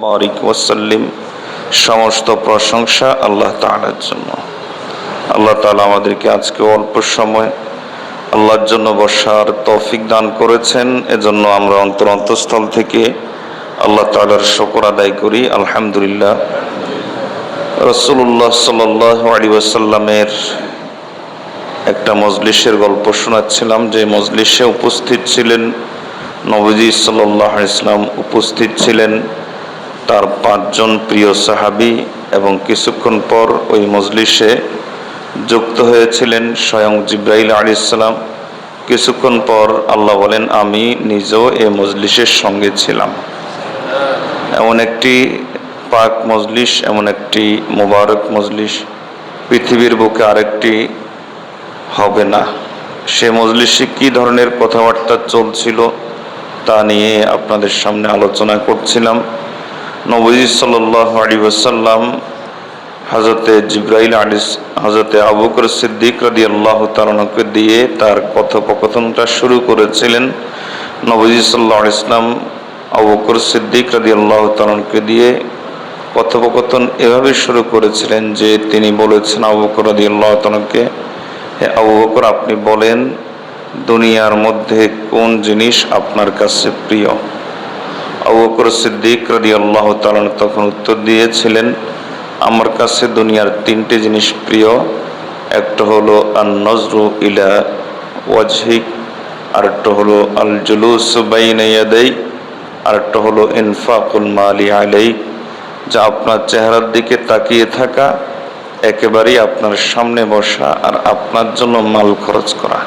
বারিক ওয়াসাল্লিম সমস্ত প্রশংসা আল্লাহ তাআলার জন্য। আল্লাহ তাআলা আমাদেরকে আজকে অল্প সময় আল্লাহর জন্য বসার তৌফিক দান করেছেন। এজন্য আমরা অন্তর অন্তঃস্থল থেকে আল্লাহ তাআলার শকর আদায় করি। আলহামদুলিল্লাহ। রসুল্লাহ সাল্লাহ আলী ওয়াসাল্লামের একটা মজলিসের গল্প শোনাচ্ছিলাম। যে মজলিসে উপস্থিত ছিলেন নবজি সাল্লাহ ইসলাম উপস্থিত ছিলেন। তার পাঁচজন প্রিয় সাহাবি এবং কিছুক্ষণ পর ওই মজলিসে যুক্ত হয়েছিলেন স্বয়ং জিব্রাইল ইসলাম কিছুক্ষণ পর আল্লাহ বলেন, আমি নিজেও এ মজলিসের সঙ্গে ছিলাম। এমন একটি পাক মজলিস, এমন একটি মোবারক মজলিস, পৃথিবীর বুকে আরেকটি হবে না। সে মজলিসে কি ধরনের কথাবার্তা চলছিল তা নিয়ে আপনাদের সামনে আলোচনা করছিলাম। নবজি সাল্লাহ ওসাল্লাম হজরতে জিব্রাইল আলিস হজরতে আবুকর সিদ্দিক রাদি আল্লাহ তালনকে দিয়ে তার কথোপকথনটা শুরু করেছিলেন। নবজি সাল্লাহ ইসলাম আবুকর সিদ্দিক রাদি আল্লাহ তালনকে দিয়ে কথোপকথন এভাবে শুরু করেছিলেন যে তিনি বলেছেন আবুকর রাদি আল্লাহ তালনকে হে আপনি বলেন, দুনিয়ার মধ্যে কোন জিনিস আপনার কাছে প্রিয়? আবু সিদ্দিক রাদি আল্লাহ তালন তখন উত্তর দিয়েছিলেন, আমার কাছে দুনিয়ার তিনটে জিনিস প্রিয়। একটা হলো আল নজরু ইলা ওয়াজহিক, আরেকটা হলো আল জুলুস বাইনাইয়াদাই আরেকটা হলো ইনফাকুল মালি আলাই যা আপনার চেহারার দিকে তাকিয়ে থাকা, একেবারেই আপনার সামনে বসা আর আপনার জন্য মাল খরচ করা।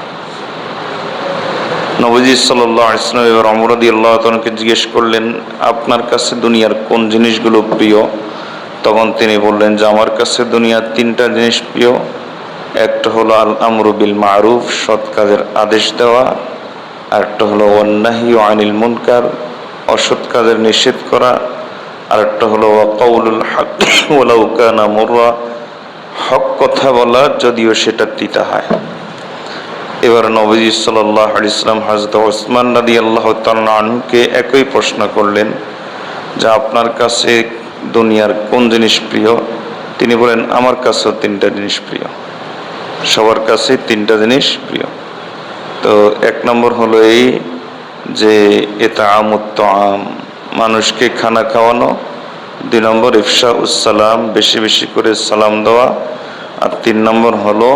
নবজি সাল্লাহ ইসলাম এবার অমরদি আল্লাহ তনকে জিজ্ঞেস করলেন, আপনার কাছে দুনিয়ার কোন জিনিসগুলো প্রিয়? তখন তিনি বললেন যে, আমার কাছে দুনিয়ার তিনটা জিনিস প্রিয়। একটা হলো আল আমরুবিল মারুফ সৎ কাজের আদেশ দেওয়া। আর একটা হলো অন্যাহি ও আনিল মুনকার, অসৎ কাজের নিষেধ করা। আর একটা হলো ওয়াকাউলুল হক মোররা। হক কথা বলা, যদিও সেটা তিতা হয়। এবার নবজি সাল্লাহ ইসলাম হাজরত ওসমান নদী আল্লাহ তালকে একই প্রশ্ন করলেন যা, আপনার কাছে দুনিয়ার কোন জিনিস প্রিয়? তিনি বলেন, আমার কাছেও তিনটা জিনিস প্রিয়। সবার কাছে তিনটা জিনিস প্রিয়। তো এক নম্বর হলো এই যে এটা আমুত্ত আম মানুষকে খানা খাওয়ানো। দুই নম্বর ইফসা উসালাম বেশি বেশি করে সালাম দেওয়া। আর তিন নম্বর হলো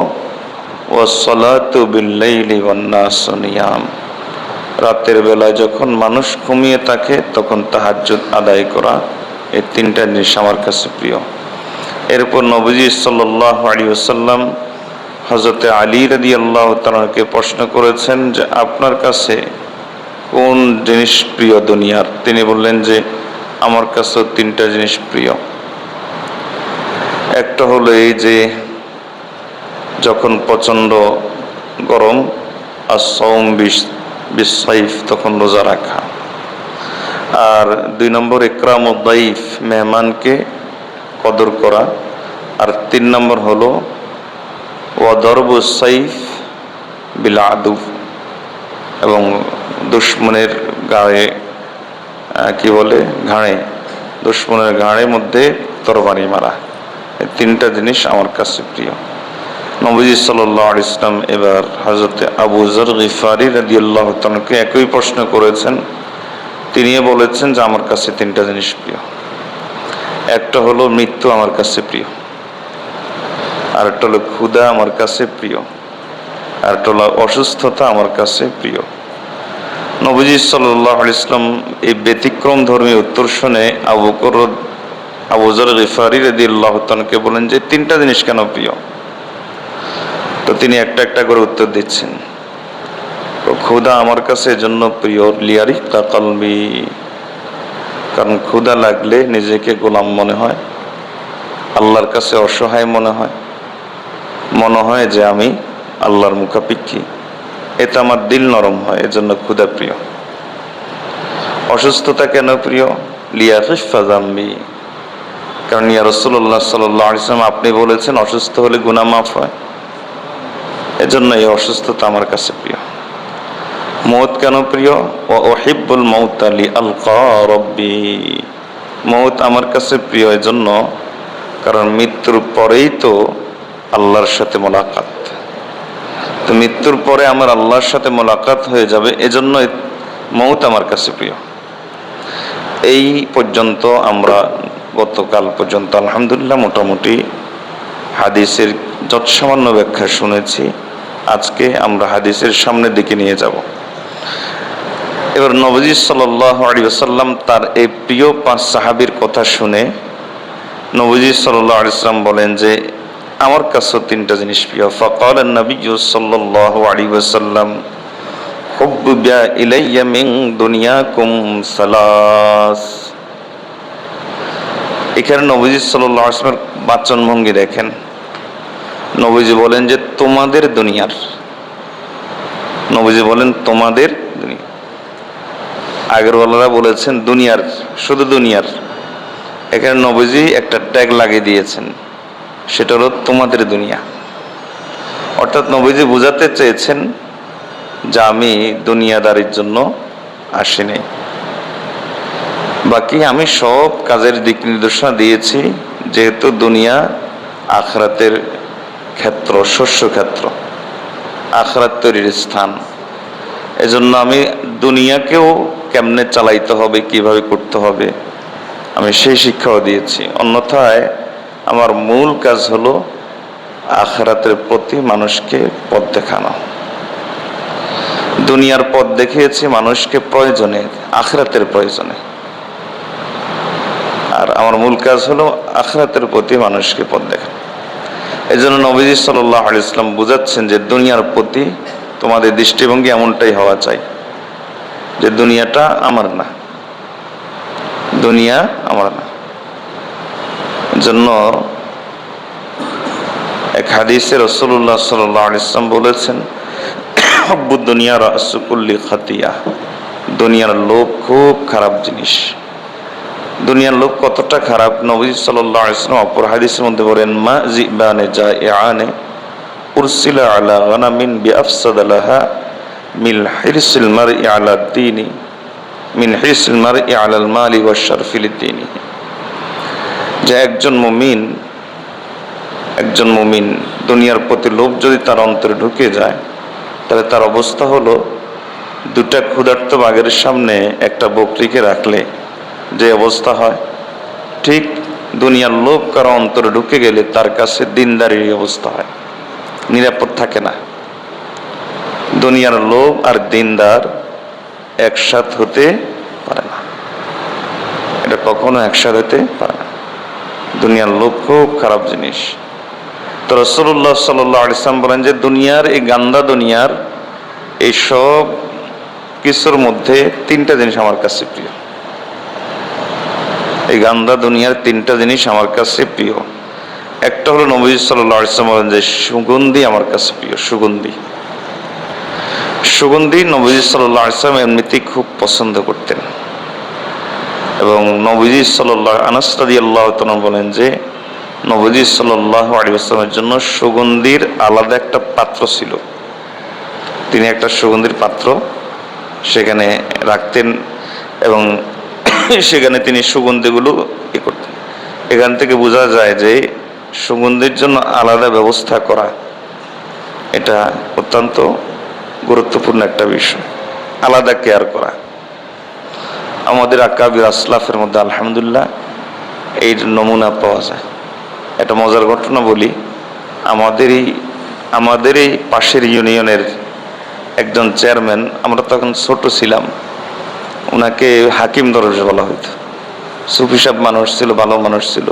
রাতের বেলায় যখন মানুষ ঘুমিয়ে থাকে, তখন তাহাজ্জুদ আদায় করা এই তিনটা জিনিস আমার কাছে প্রিয়। এরপর নবজি সাল্লাহ আলী হজরতে আলী রাদি আল্লাহ তালাকে প্রশ্ন করেছেন যে, আপনার কাছে কোন জিনিস প্রিয় দুনিয়ার? তিনি বললেন যে, আমার কাছেও তিনটা জিনিস প্রিয়। একটা হলো এই যে যখন প্রচণ্ড গরম আর সৌম বিসাইফ তখন রোজা রাখা। আর দুই নম্বর ইকরাম দাইফ মেহমানকে কদর করা। আর তিন নম্বর হলো ওয়াদরব সাইফ বিল আদু। এবং দুশ্মনের গায়ে কি বলে, ঘাড়ে, দুশ্মনের ঘাড়ের মধ্যে তরবারি মারা। এই তিনটা জিনিস আমার কাছে প্রিয়। নবজি সাল্লাহ ইসলাম এবার হজরতে আবু জর গিফারি আল্লাহ একই প্রশ্ন করেছেন। তিনিও বলেছেন যে, আমার কাছে তিনটা জিনিস প্রিয়। একটা হলো মৃত্যু আমার কাছে প্রিয়। আর একটা হলো ক্ষুদা আমার কাছে প্রিয়। আর একটা হলো অসুস্থতা আমার কাছে প্রিয়। নবজি সাল্লাহ ইসলাম এই ব্যতিক্রম ধর্মী উত্তর শুনে আবু কর আবু জর গিফারি রাজি আল্লাহ বলেন যে, তিনটা জিনিস কেন প্রিয়? তো তিনি একটা একটা করে উত্তর দিচ্ছেন। তো ক্ষুদা আমার কাছে এজন্য প্রিয় লিয়ারি কালবি। কারণ ক্ষুদা লাগলে নিজেকে গোলাম মনে হয়, আল্লাহর কাছে অসহায় মনে হয়। মনে হয় যে আমি আল্লাহর মুখাপিক্ষি। এতে আমার দিল নরম হয়, এজন্য ক্ষুদা প্রিয়। অসুস্থতা কেন প্রিয়? লিয়াফিফা জাম্বি কারণ ইয়া রসুল্লাহ সাল্লাম আপনি বলেছেন অসুস্থ হলে গুনা মাফ হয়। এজন্য এই অসুস্থতা আমার কাছে প্রিয়। মৌত কেন প্রিয়? ও ওহিবুল মৌত আলী আল রব্বি। মৌত আমার কাছে প্রিয় এই জন্য কারণ মৃত্যুর পরেই তো আল্লাহর সাথে মোলাকাত। তো মৃত্যুর পরে আমার আল্লাহর সাথে মোলাকাত হয়ে যাবে এজন্য মৌত আমার কাছে প্রিয়। এই পর্যন্ত আমরা গতকাল পর্যন্ত আলহামদুলিল্লাহ মোটামুটি হাদিসের যৎসামান্য ব্যাখ্যা শুনেছি। আজকে আমরা হাদিসের সামনের দিকে নিয়ে যাব। এবার নবজি সাল্লাম তার এই প্রিয় পাঁচ সাহাবির কথা শুনে নবজি আলিয়াল্লাম বলেন যে, আমার কাছেও তিনটা জিনিস প্রিয়। ফকাল নবী সাল্লাহ আলী মিন দুনিয়াকুম সালাস। এখানে নবজি সাল্লাহ বাচন ভঙ্গি দেখেন। নবীজি বলেন যে তোমাদের দুনিয়ার। নবীজি বলেন তোমাদের দুনিয়া আগরওয়ালারা বলেছেন দুনিয়ার, শুধু দুনিয়ার। এখানে নবীজি একটা ট্যাগ লাগিয়ে দিয়েছেন, সেটা হলো তোমাদের দুনিয়া। অর্থাৎ নবীজি বোঝাতে চেয়েছেন যে আমি দুনিয়াদারির জন্য আসিনি। বাকি আমি সব কাজের দিক নির্দেশনা দিয়েছি, যেহেতু দুনিয়া আখরাতের ক্ষেত্র, শস্য ক্ষেত্র, আখরাত তৈরির স্থান। এজন্য আমি দুনিয়াকেও কেমনে চালাইতে হবে, কীভাবে করতে হবে, আমি সেই শিক্ষাও দিয়েছি। অন্যথায় আমার মূল কাজ হলো আখরাতের প্রতি মানুষকে পথ দেখানো। দুনিয়ার পথ দেখিয়েছি মানুষকে প্রয়োজনে, আখরাতের প্রয়োজনে। আর আমার মূল কাজ হলো আখরাতের প্রতি মানুষকে পথ দেখানো। এই জন্য নবীজি সাল্লাহ ইসলাম বুঝাচ্ছেন যে দুনিয়ার প্রতি তোমাদের দৃষ্টিভঙ্গি এমনটাই হওয়া চাই যে দুনিয়াটা আমার না। দুনিয়া আমার না। জন্য এক হাদিসে রসুল্লাহ সাল্লাহ বলেছেন হব্বু দুনিয়া রাসুকুল্লি খাতিয়া দুনিয়ার লোক খুব খারাপ জিনিস। দুনিয়ার লোক কতটা খারাপ? নবী সাল্লাহ অপর হাদিসের মধ্যে বলেন, মা জিবানে যা আনে আলা গানামিন বিআফসাদ লাহা মিল একজন একজন দুনিয়ার প্রতি লোভ যদি তার অন্তরে ঢুকে যায়, তাহলে তার অবস্থা হলো দুটা ক্ষুধার্ত বাঘের সামনে একটা বকরিকে রাখলে যে অবস্থা হয়, ঠিক দুনিয়ার লোভ কারও অন্তরে ঢুকে গেলে তার কাছে দিনদারির অবস্থা হয়, নিরাপদ থাকে না। দুনিয়ার লোভ আর দিনদার একসাথ হতে পারে না। এটা কখনো একসাথ হতে পারে না। দুনিয়ার লোভ খুব খারাপ জিনিস। তো রসল্লাহ সাল্লাহ ইসলাম বলেন যে, দুনিয়ার এই গান্দা দুনিয়ার এই সব কিছুর মধ্যে তিনটা জিনিস আমার কাছে প্রিয়। এই গান্দা দুনিয়ার তিনটা জিনিস আমার কাছে প্রিয়। একটা হলো নবী সাল্লাহ ইসলাম বলেন যে, সুগন্ধি আমার কাছে প্রিয়, সুগন্ধি। সুগন্ধি নবীজি সাল্লাহ ইসলাম এমনিতেই খুব পছন্দ করতেন। এবং নবীজি সাল্লাহ আনাস্তাদি আল্লাহ বলেন যে নবজি সাল্লাহ আলিবাস্লামের জন্য সুগন্ধির আলাদা একটা পাত্র ছিল। তিনি একটা সুগন্ধির পাত্র সেখানে রাখতেন এবং সেখানে তিনি সুগন্ধিগুলো ই করতেন। এখান থেকে বোঝা যায় যে সুগন্ধির জন্য আলাদা ব্যবস্থা করা এটা অত্যন্ত গুরুত্বপূর্ণ একটা বিষয়। আলাদা কেয়ার করা। আমাদের আকাবির আসলাফের মধ্যে আলহামদুলিল্লাহ এই নমুনা পাওয়া যায়। একটা মজার ঘটনা বলি, আমাদেরই আমাদের এই পাশের ইউনিয়নের একজন চেয়ারম্যান আমরা তখন ছোট ছিলাম। ওনাকে হাকিম দরজ বলা হইতো। সুফি সাহেব মানুষ ছিল, ভালো মানুষ ছিল।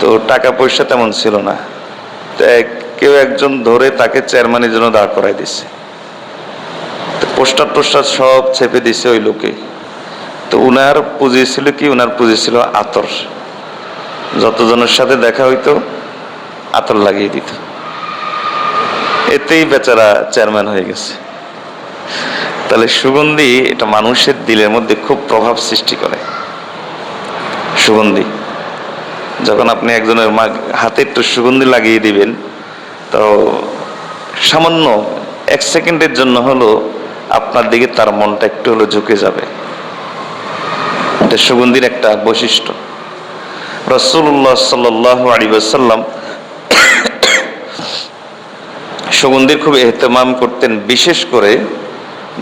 তো টাকা পয়সা তেমন ছিল না। তো কেউ একজন ধরে তাকে চেয়ারম্যানের জন্য দাঁড় করাই দিছে। তো পোস্টার টোস্টার সব ছেপে দিছে ওই লোকে। তো উনার পুঁজি ছিল কি? উনার পুঁজি ছিল আতর। যতজনের সাথে দেখা হইতো, আতর লাগিয়ে দিত। এতেই বেচারা চেয়ারম্যান হয়ে গেছে। তাহলে সুগন্ধি এটা মানুষের দিলের মধ্যে খুব প্রভাব সৃষ্টি করে। সুগন্ধি। যখন আপনি একজনের হাতে একটু সুগন্ধি লাগিয়ে দিবেন, তো সামান্য এক সেকেন্ডের জন্য হলো আপনার দিকে তার মনটা একটু হলো ঝুঁকে যাবে। এটা সুগন্ধির একটা বৈশিষ্ট্য। রসুল্লাহ সাল আলী সাল্লাম সুগন্ধির খুব এহতেমাম করতেন, বিশেষ করে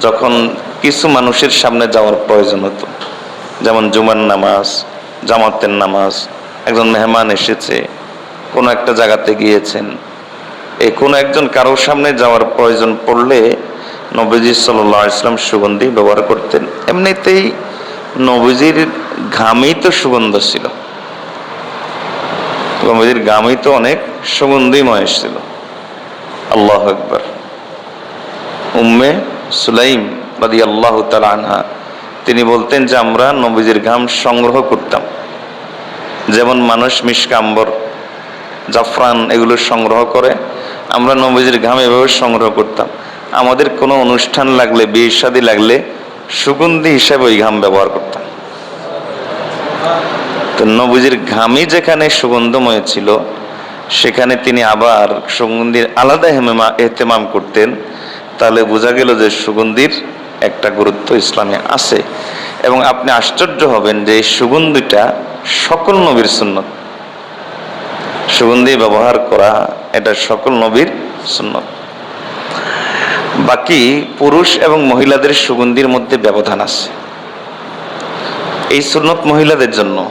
যখন কিছু মানুষের সামনে যাওয়ার প্রয়োজন হতো, যেমন জুমার নামাজ, জামাতের নামাজ, একজন মেহমান এসেছে, কোনো একটা জায়গাতে গিয়েছেন, এই কোনো একজন কারোর সামনে যাওয়ার প্রয়োজন পড়লে নবীজি সাল্লাহ ইসলাম সুগন্ধি ব্যবহার করতেন। এমনিতেই নবীজির ঘামেই তো সুগন্ধ ছিল। নবীজির ঘামেই তো অনেক সুগন্ধিময় ছিল। আল্লাহ একবার উম্মে সুলাইম বাদি আল্লাহ আনহা, তিনি বলতেন যে আমরা নবীজির ঘাম সংগ্রহ করতাম। যেমন মানুষ মিসকাম্বর জাফরান এগুলো সংগ্রহ করে, আমরা নবীজির ঘাম এভাবে সংগ্রহ করতাম। আমাদের কোনো অনুষ্ঠান লাগলে, বিয়ে শাদী লাগলে, সুগন্ধি হিসাবে ওই ঘাম ব্যবহার করতাম। তো নবীজির ঘামই যেখানে সুগন্ধময় ছিল, সেখানে তিনি আবার সুগন্ধির আলাদা হেমেমা এহতেমাম করতেন। তাহলে বোঝা গেল যে সুগন্ধির একটা গুরুত্ব ইসলামে আছে। এবং আপনি আশ্চর্য হবেন যে এই সুগন্ধিটা সকল নবীর সুন্নত। সুগন্ধি ব্যবহার করা এটা সকল নবীর সুন্নত। বাকি পুরুষ এবং মহিলাদের সুগন্ধির মধ্যে ব্যবধান আছে। এই সুন্নত মহিলাদের জন্য,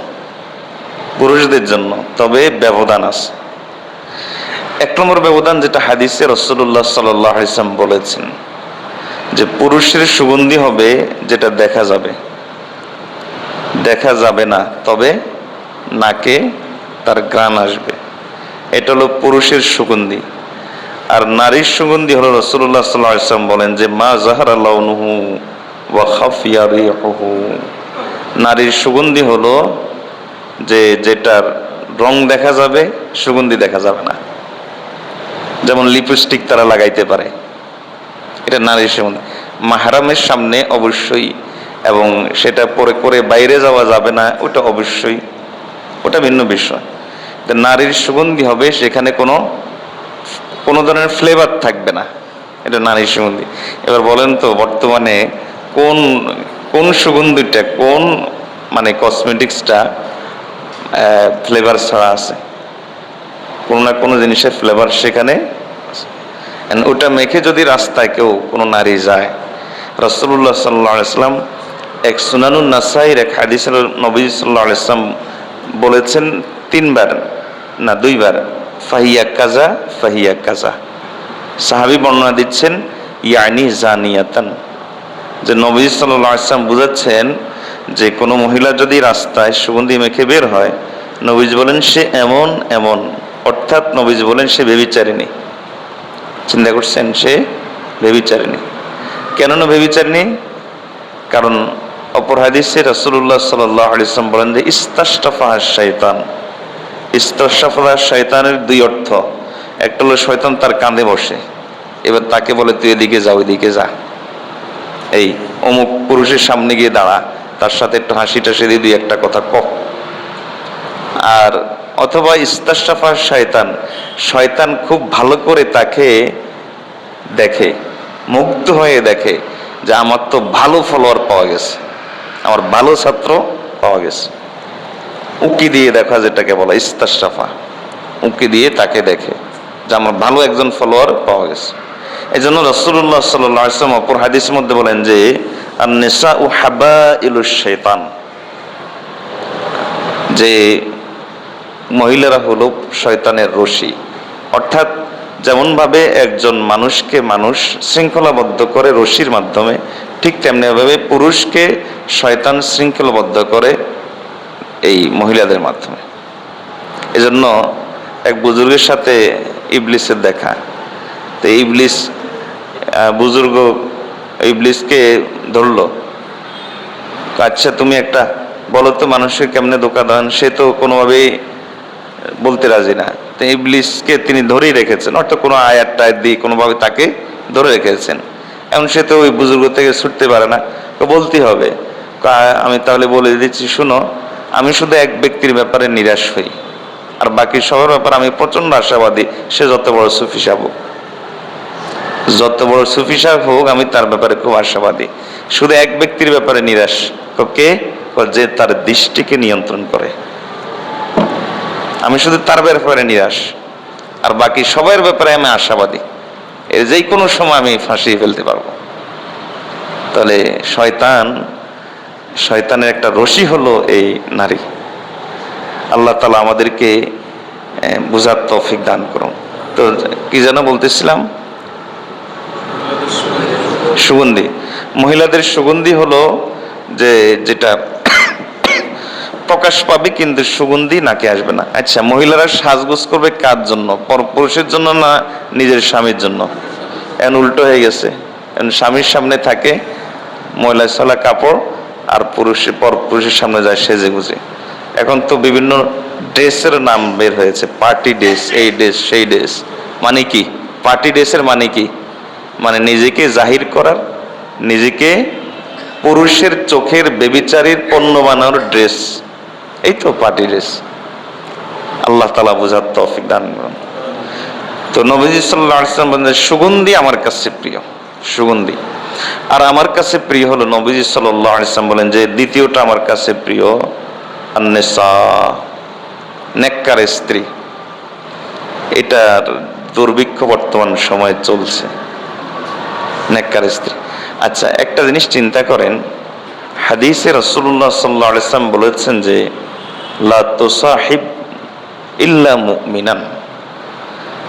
পুরুষদের জন্য তবে ব্যবধান আছে। এক নম্বর ব্যবধান যেটা হাদিসে রসুল্লাহ সাল্লাম বলেছেন, যে পুরুষের সুগন্ধি হবে যেটা দেখা যাবে। দেখা যাবে না, তবে নাকে তার গ্রান আসবে। এটা হলো পুরুষের সুগন্ধি। আর নারীর সুগন্ধি হলো রসুল্লাহ সাল্লাম বলেন যে, মা জাহার রিহুহু। নারীর সুগন্ধি হলো যে, যেটার রং দেখা যাবে, সুগন্ধি দেখা যাবে না। যেমন লিপস্টিক তারা লাগাইতে পারে। এটা নারীর সুগন্ধি মাহারামের সামনে অবশ্যই, এবং সেটা পরে করে বাইরে যাওয়া যাবে না, ওটা অবশ্যই। ওটা ভিন্ন বিষয়। নারীর সুগন্ধি হবে সেখানে কোনো কোনো ধরনের ফ্লেভার থাকবে না। এটা নারীর সুগন্ধি। এবার বলেন তো, বর্তমানে কোন কোন সুগন্ধিটা, কোন মানে কসমেটিক্সটা ফ্লেভার ছাড়া আছে? কোনো না কোনো জিনিসের ফ্লেভার সেখানে। ওটা মেখে যদি রাস্তায় কেউ কোনো নারী যায় রসুল্লাহ সাল্লাহ ইসলাম এক সুনানুন নাসাইর এক হাদিস নবী সাল্লাহ বলেছেন, তিনবার না দুইবার, ফাহিয়া কাজা ফাহিয়া কাজা। সাহাবি বর্ণনা দিচ্ছেন, ইয়ানি জানিয়াতান। যে নবী সাল্লাহ ইসলাম বুঝাচ্ছেন যে কোনো মহিলা যদি রাস্তায় সুগন্ধি মেখে বের হয়, নবীজ বলেন, সে এমন এমন। অর্থাৎ নবীজ বলেন, সে বেবিচারিণী চিন্তা করছেন, সে বেবিচারিণী কেন না বেবিচারিণী কারণ অপর রসুল্লাহ সাল্লাহ আলিয়াল্লাম বলেন যে ইস্তাস্টাফা শৈতান ইস্তাস্টাফা শৈতানের দুই অর্থ। একটা হলো শয়তান তার কাঁধে বসে, এবার তাকে বলে, তুই এদিকে যা, ওইদিকে যা। এই অমুক পুরুষের সামনে গিয়ে দাঁড়া, তার সাথে একটু হাসি টাসি দিয়ে দুই একটা কথা ক। আর অথবা ইস্তাশাফা শয়তান শয়তান খুব ভালো করে তাকে দেখে, মুগ্ধ হয়ে দেখে যে আমার তো ভালো ফলোয়ার পাওয়া গেছে, আমার ভালো ছাত্র পাওয়া গেছে। উকি দিয়ে দেখা যেটাকে বলা ইস্তাশাফা, উকি দিয়ে তাকে দেখে যে আমার ভালো একজন ফলোয়ার পাওয়া গেছে। এই জন্য রসুল্লাহ সাল্লাম অপর হাদিসের মধ্যে বলেন যে আর নেশা ও হাবা ইলু শৈতান যে মহিলারা হলো শয়তানের রশি। অর্থাৎ যেমনভাবে একজন মানুষকে মানুষ শৃঙ্খলাবদ্ধ করে রশির মাধ্যমে, ঠিক তেমনিভাবে পুরুষকে শয়তান শৃঙ্খলাবদ্ধ করে এই মহিলাদের মাধ্যমে। এজন্য এক বুজুর্গের সাথে ইবলিসের দেখা। তো ইবলিস বুজুর্গ ইবলিসকে ধরল আচ্ছা তুমি একটা বলো তো মানুষকে কেমনে ধোকা দেন? সে তো কোনোভাবেই বলতে রাজি না। তো তিনি ধরেই রেখেছেন, অর্থাৎ কোনো আয়াত টায়াত দিয়ে কোনোভাবে তাকে ধরে রেখেছেন। এখন সে তো ওই বুজুর্গ থেকে ছুটতে পারে না, তো বলতেই হবে। আমি তাহলে বলে দিচ্ছি, শুনো, আমি শুধু এক ব্যক্তির ব্যাপারে নিরাশ হই, আর বাকি সবার ব্যাপারে আমি প্রচণ্ড আশাবাদী, সে যত বড় সুফি হোক। যত বড় সুফি সাহেব হোক, আমি তার ব্যাপারে খুব আশাবাদী। শুধু এক ব্যক্তির ব্যাপারে নিরাশ কে? যে তার দৃষ্টিকে নিয়ন্ত্রণ করে। আমি শুধু তার ব্যাপারে নিরাশ, আর বাকি সবার ব্যাপারে আমি আশাবাদী। এর যে কোনো সময় আমি ফাঁসিয়ে ফেলতে পারব। তাহলে শয়তান, শয়তানের একটা রশি হলো এই নারী। আল্লাহ তালা আমাদেরকে বুঝার তৌফিক দান করুন। তো কি যেন বলতেছিলাম? সুগন্ধি। মহিলাদের সুগন্ধি হলো যে, যেটা প্রকাশ পাবে কিন্তু সুগন্ধি নাকে আসবে না। আচ্ছা মহিলারা সাজগোজ করবে কার জন্য? পর- পুরুষের জন্য না নিজের স্বামীর জন্য? এখন উল্টো হয়ে গেছে। স্বামীর সামনে থাকে মহিলা সালা কাপড় আর পুরুষের পর পুরুষের সামনে যায় সেজে গুজে। এখন তো বিভিন্ন ড্রেসের নাম বের হয়েছে। পার্টি ড্রেস, এই ড্রেস, সেই ড্রেস। মানে কি? পার্টি ড্রেসের মানে কি? মানে নিজেকে জাহির করার, নিজেকে পুরুষের চোখের বেবিচারীর পণ্য বানানোর ড্রেস। এই তো পার্টি রেস। আল্লাহ তালা বোঝার তৌফিক দান করুন। তো নবীজি সাল্লাহ আসলাম বলেন সুগন্ধি আমার কাছে প্রিয়, সুগন্ধি। আর আমার কাছে প্রিয় হলো নবীজি সাল্লাহ আসলাম বলেন যে, দ্বিতীয়টা আমার কাছে প্রিয়, আন্নেসা, নেককার স্ত্রী। এটার দুর্ভিক্ষ বর্তমান সময়ে চলছে, নেককার স্ত্রী। আচ্ছা একটা জিনিস চিন্তা করেন, হাদিসে রসুল্লাহ সাল্লাহ আলাইসলাম বলেছেন যে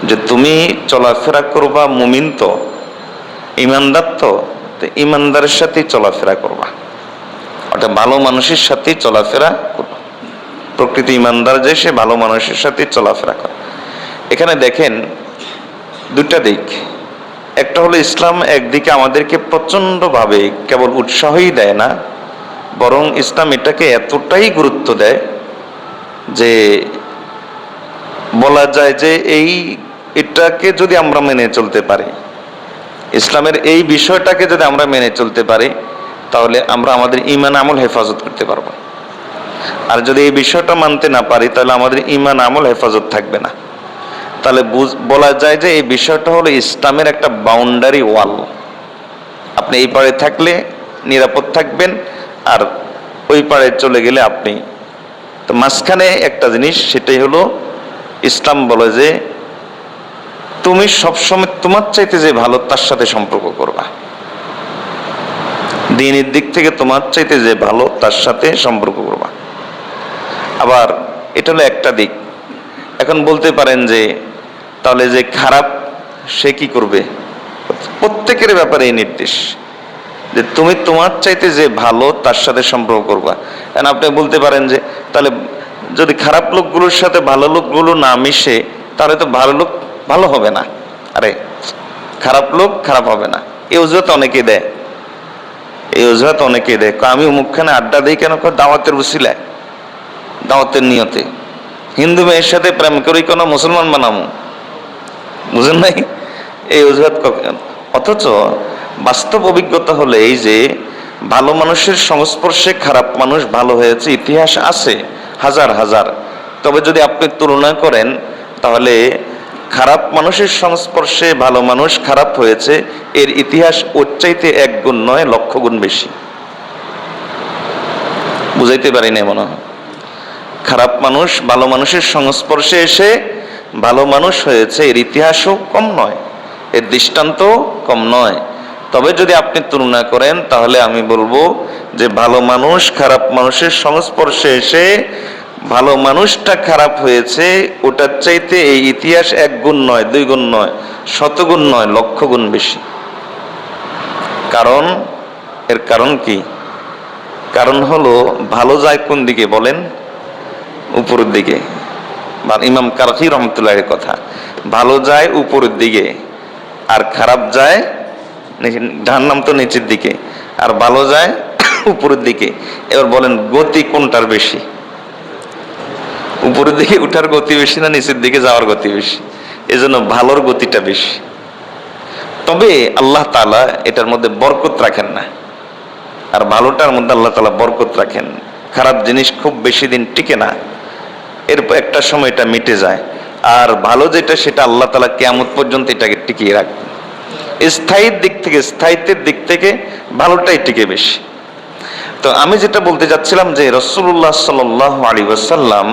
যে তুমি চলাফেরা করবা, মুমিন তো, ইমানদার তো ইমানদারের সাথেই চলাফেরা করবা। অর্থাৎ ভালো মানুষের সাথেই চলাফেরা করবা। প্রকৃতি ইমানদার যে, সে ভালো মানুষের সাথেই চলাফেরা করে। এখানে দেখেন দুটা দিক। একটা হলো ইসলাম একদিকে আমাদেরকে প্রচণ্ডভাবে কেবল উৎসাহই দেয় না, বরং ইসলাম এটাকে এতটাই গুরুত্ব দেয় যে বলা যায় যে এই এটাকে যদি আমরা মেনে চলতে পারি, ইসলামের এই বিষয়টাকে যদি আমরা মেনে চলতে পারি, তাহলে আমরা আমাদের ইমান আমল হেফাজত করতে পারব। আর যদি এই বিষয়টা মানতে না পারি, তাহলে আমাদের ইমান আমল হেফাজত থাকবে না। তাহলে বলা যায় যে এই বিষয়টা হলো ইসলামের একটা বাউন্ডারি ওয়াল আপনি এই পারে থাকলে নিরাপদ থাকবেন, আর ওই পারে চলে গেলে আপনি তো মাঝখানে একটা জিনিস, সেটাই হলো ইসলাম বলে যে, তুমি সবসময় তোমার চাইতে যে ভালো, তার সাথে সম্পর্ক করবা। দিনের দিক থেকে তোমার চাইতে যে ভালো, তার সাথে সম্পর্ক করবা। আবার এটা হলো একটা দিক। এখন বলতে পারেন যে, তাহলে যে খারাপ, সে কি করবে? প্রত্যেকের ব্যাপারে এই নির্দেশ। যে তুমি তোমার চাইতে যে ভালো, তার সাথে সম্পর্ক করবা। এখন আপনি বলতে পারেন যে তাহলে যদি খারাপ লোকগুলোর সাথে ভালো লোকগুলো না মিশে, তাহলে তো ভালো লোক ভালো হবে না। আরে, খারাপ লোক খারাপ হবে না। এই অজুহাত অনেকেই দেয়। এই অজুহাত অনেকেই দেয়। আমি মুখখানে আড্ডা দিই কেন? দাওয়াতের উসিলায়। দাওয়াতের নিয়তে। হিন্দু মেয়ের সাথে প্রেম করি কোনো? মুসলমান বানামো। বুঝেন নাই? এই অজুহাত অথচ বাস্তব অভিজ্ঞতা হলে এই যে ভালো মানুষের সংস্পর্শে খারাপ মানুষ ভালো হয়েছে, ইতিহাস আছে, হাজার হাজার। তবে যদি আপনি তুলনা করেন, তাহলে খারাপ মানুষের সংস্পর্শে ভালো মানুষ খারাপ হয়েছে, এর ইতিহাস ওর চাইতে এক গুণ নয়, লক্ষ গুণ বেশি। বুঝাইতে পারি না মনে হয়। খারাপ মানুষ ভালো মানুষের সংস্পর্শে এসে ভালো মানুষ হয়েছে, এর ইতিহাসও কম নয়, এর দৃষ্টান্ত কম নয়। তবে যদি আপনি তুলনা করেন, তাহলে আমি বলব যে ভালো মানুষ খারাপ মানুষের সংস্পর্শে এসে ভালো মানুষটা খারাপ হয়েছে, ওটার চাইতে এই ইতিহাস এক গুণ নয়, দুই গুণ নয়, শতগুণ নয়, লক্ষ গুণ বেশি। কারণ, এর কারণ কি? কারণ হলো, ভালো যায় কোন দিকে বলেন? উপরের দিকে। বা ইমাম কারফি রহমতুল্লাহের কথা, ভালো যায় উপরের দিকে, আর খারাপ যায় যার নাম তো নিচের দিকে। আর ভালো যায় উপরের দিকে। এবার বলেন, গতি কোনটার বেশি? উপরের দিকে উঠার গতি বেশি না নিচের দিকে যাওয়ার গতি বেশি? এজন্য ভালোর গতিটা বেশি। তবে আল্লাহ তালা এটার মধ্যে বরকত রাখেন না। আর ভালোটার মধ্যে আল্লাহ তালা বরকত রাখেন। খারাপ জিনিস খুব বেশি দিন টিকে না। এরপর একটা সময় এটা মিটে যায়। আর ভালো যেটা, সেটা আল্লাহ তালা কেমন পর্যন্ত এটাকে টিকিয়ে রাখবেন। স্থায়ীর দিক থেকে, স্থায়িত্বের দিক থেকে ভালোটাই টিকে বেশি। তো আমি যেটা বলতে চাচ্ছিলাম যে রসুল্লাহ সাল আলী ওসাল্লাম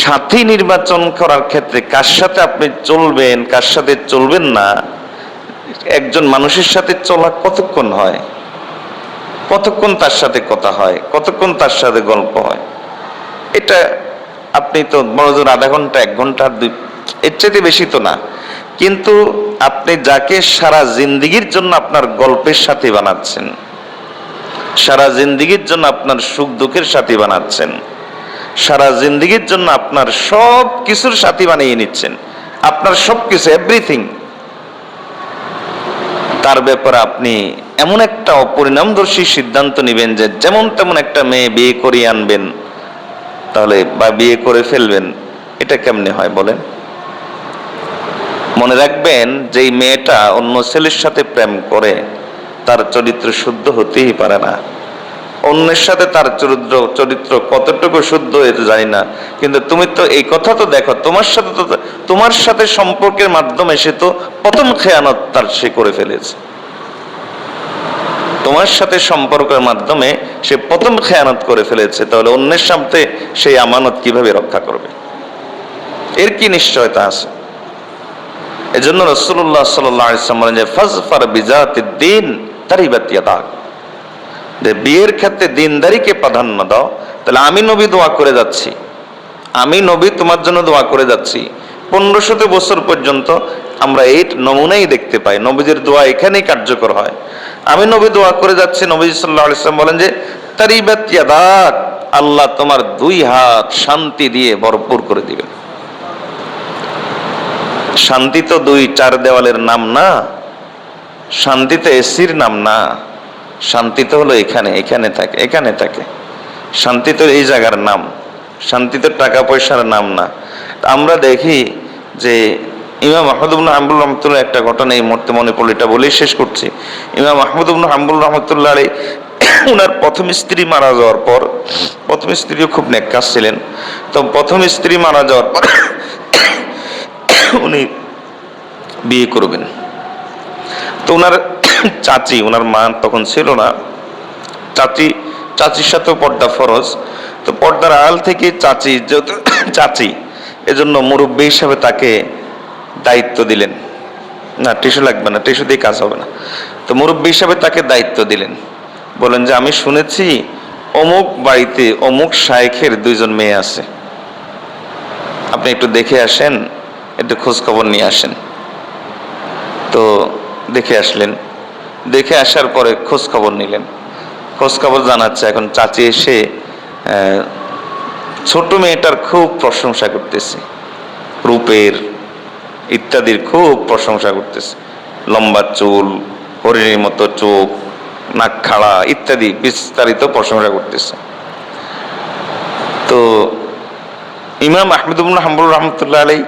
সাথী নির্বাচন করার ক্ষেত্রে কার সাথে আপনি চলবেন, কার সাথে চলবেন না, একজন মানুষের সাথে চলা কতক্ষণ হয়? কতক্ষণ তার সাথে কথা হয়? কতক্ষণ তার সাথে গল্প হয়? এটা আপনি তো বড় জোর আধা ঘণ্টা, এক ঘণ্টা, দুই এর চাইতে বেশি তো না। কিন্তু আপনি যাকে সারা জিন্দিগির জন্য আপনার গল্পের সাথে বানাচ্ছেন, সারা জিন্দিগির জন্য আপনার সুখ দুঃখের সাথী বানাচ্ছেন, সারা জিন্দিগির জন্য আপনার সব কিছুর সাথী বানিয়ে নিচ্ছেন, আপনার সব কিছু এভরিথিং তার ব্যাপারে আপনি এমন একটা অপরিণামদর্শী সিদ্ধান্ত নেবেন যে যেমন তেমন একটা মেয়ে বিয়ে করিয়ে আনবেন, তাহলে বা বিয়ে করে ফেলবেন, এটা কেমনে হয় বলেন? মনে রাখবেন যে মেয়েটা অন্য ছেলের সাথে প্রেম করে, তার চরিত্র শুদ্ধ হতেই পারে না। অন্যের সাথে তার চরিত্র চরিত্র কতটুকু শুদ্ধ হয়েছে জানি না, কিন্তু তুমি তো এই কথা তো দেখো, তোমার সাথে তো, তোমার সাথে সম্পর্কের মাধ্যমে সে তো প্রথম খেয়ানত তার সে করে ফেলেছে। তোমার সাথে সম্পর্কের মাধ্যমে সে প্রথম খেয়ানত করে ফেলেছে, তাহলে অন্যের সাথে সেই আমানত কীভাবে রক্ষা করবে? এর কি নিশ্চয়তা আছে? এজন্য রসুল্লাহ সাল্লাম বলেন যে, ফজফার বিজাতির দিন তারই বাতিয়া দাগ যে, বিয়ের ক্ষেত্রে দিনদারিকে প্রাধান্য দাও, তাহলে আমি নবী দোয়া করে যাচ্ছি। আমি নবী তোমার জন্য দোয়া করে যাচ্ছি। পনেরোশত বছর পর্যন্ত আমরা এই নমুনাই দেখতে পাই নবীদের দোয়া এখানেই কার্যকর হয়। আমি নবী দোয়া করে যাচ্ছি নবী সাল্লাহ ইসলাম বলেন যে, তারিবাত ইয়াদাক, আল্লাহ তোমার দুই হাত শান্তি দিয়ে ভরপুর করে দিবেন। শান্তি তো দুই চার দেওয়ালের নাম না শান্তি তো এসির নাম না শান্তি তো হলো এখানে এখানে থাকে এখানে থাকে। শান্তি তো এই জায়গার নাম শান্তি তো টাকা পয়সার নাম না। আমরা দেখি যে ইমাম আহমদুবন হাম্বুল রহমতুল্লাহ একটা ঘটনা এই মুহূর্তে মনে পড়ল, এটা বলেই শেষ করছি। ইমাম আহমদুবন হাম্বুল রহমতুল্লাহ আলী ওনার প্রথম স্ত্রী মারা যাওয়ার পর, প্রথম স্ত্রীও খুব নেককাজ ছিলেন। তো প্রথম স্ত্রী মারা যাওয়ার পর উনি বিয়ে করবেন। তো ওনার চাচি, ওনার মা তখন ছিল না। চাচি, চাচির সাথেও পর্দা ফরজ। তো পর্দার আড়াল থেকে চাচি যেহেতু চাচি, এজন্য মুরব্বী হিসাবে তাকে দায়িত্ব দিলেন। না, টিস্যু লাগবে না, টিস্যু দিয়ে কাজ হবে না। তো মুরব্বী হিসাবে তাকে দায়িত্ব দিলেন। বলেন যে, আমি শুনেছি অমুক বাড়িতে অমুক শায়েখের দুইজন মেয়ে আছে। আপনি একটু দেখে আসেন একটু খোঁজখবর নিয়ে আসেন। তো দেখে আসলেন। দেখে আসার পরে খোঁজখবর নিলেন। খোঁজখবর জানাচ্ছে এখন চাচি এসে ছোট মেয়েটার খুব প্রশংসা করতেছে। রূপের ইত্যাদির খুব প্রশংসা করতেছে। লম্বা চুল, হরিণের মতো চোখ, নাক খাড়া ইত্যাদি বিস্তারিত প্রশংসা করতেছে। তো ইমাম আহমেদুল হাম্বুল রহমতুল্লাহ আলাই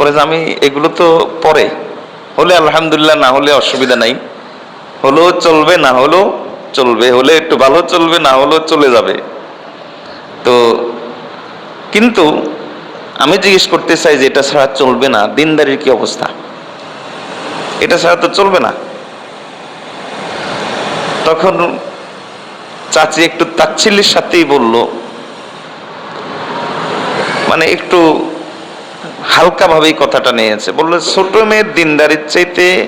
বলে যে আমি এগুলো তো পরে। হলে আলহামদুলিল্লাহ না হলে অসুবিধা নাই। হলেও চলবে, না হলেও চলবে। হলে একটু ভালো চলবে, না হলেও চলে যাবে। তো কিন্তু আমি জিজ্ঞেস করতে চাই যে এটা ছাড়া চলবে না, দিনদারির কি অবস্থা? এটা ছাড়া তো চলবে না। তখন চাচি একটু তাচ্ছিল্যের সাথেই বলল মানে একটু হালকাভাবেই কথাটা নিয়েছে। বলল, ছোট মেয়ের দিনদারির চাইতে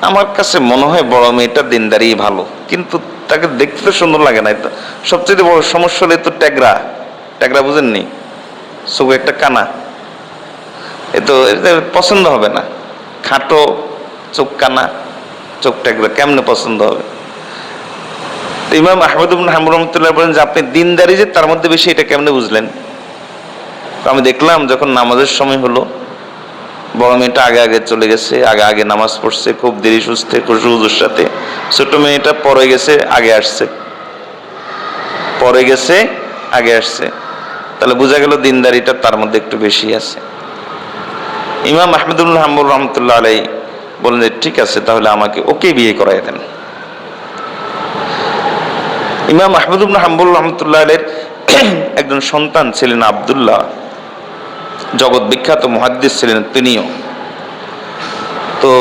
আমার কাছে মনে হয় বড় মেয়েটা দিনদারি ভালো। কিন্তু তাকে দেখতে তো সুন্দর লাগে না। সবচেয়ে বড় সমস্যা হলে তো ট্যাগরা। ট্যাগরা বুঝেননি? সব একটা কানা। এ তো পছন্দ হবে না। খাটো, চোখ কানা, চোখ ট্যাগরা, কেমনে পছন্দ হবে? ইমাম আহমদ হামুর রহমতুল্লাহ বলেন যে, আপনি দিনদারি যে তার মধ্যে বেশি, এটা কেমনে বুঝলেন? তো আমি দেখলাম যখন নামাজের সময় হলো, বড় মেয়েটা আগে আগে চলে গেছে, আগে আগে নামাজ পড়ছে, খুব দেরি সুস্থে খুশুজুর সাথে। ছোট মেয়েটা পরে গেছে, আগে আসছে। পরে গেছে, আগে আসছে। তাহলে বোঝা গেল দিনদারিটা তার মধ্যে একটু বেশি আছে। ইমাম আহমেদুল্লাহ হাম্বুর রহমতুল্লাহ আলাই বললেন যে, ঠিক আছে, তাহলে আমাকে ওকে বিয়ে করাই দেন। ইমাম আহমদুল্লাহ হাম্বুল রহমতুল্লাহ আলের একজন সন্তান ছিলেন আবদুল্লাহ। জগৎ বিখ্যাত মহাদ্দিস ছিলেন তিনিও। তো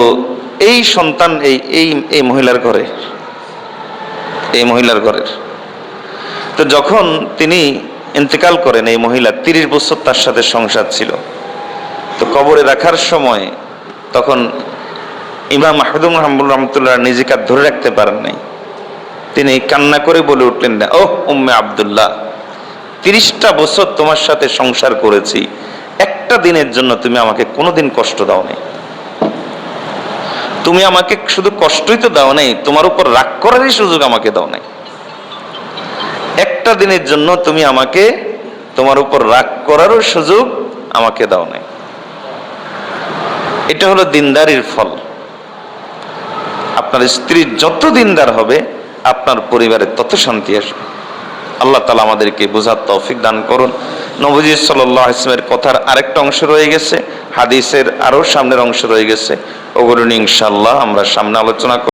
এই সন্তান, এই এই এই মহিলার ঘরে, এই মহিলার ঘরের। তো যখন তিনি ইন্তেকাল করেন, এই মহিলা তিরিশ বছর তার সাথে সংসার ছিল। তো কবরে রাখার সময় তখন ইমাম মাহমুদুল রহমুল রহমতুল্লাহ নিজেকে ধরে রাখতে পারেন নাই। তিনি কান্না করে বলে উঠলেন না ও উম্মে আবদুল্লাহ, তিরিশটা বছর তোমার সাথে সংসার করেছি। একটা দিনের জন্য তুমি আমাকে কোনোদিন কষ্ট দাও নাই তুমি আমাকে শুধু কষ্টই তো দাও নাই তোমার উপর রাগ করারই সুযোগ আমাকে দাও নাই একটা দিনের জন্য তুমি আমাকে, তোমার উপর রাগ করারও সুযোগ আমাকে দাও নাই এটা হলো দিনদারির ফল। আপনার স্ত্রী যত দিনদার হবে, আপনার পরিবারে তত শান্তি আসবে। আল্লাহ তালা আমাদেরকে বোঝার তৌফিক দান করুন নবজি সাল্লাহ ইসলামের কথার আরেকটা অংশ রয়ে গেছে, হাদিসের আরও সামনের অংশ রয়ে গেছে ওগুলো ইনশাল্লাহ আমরা সামনে আলোচনা।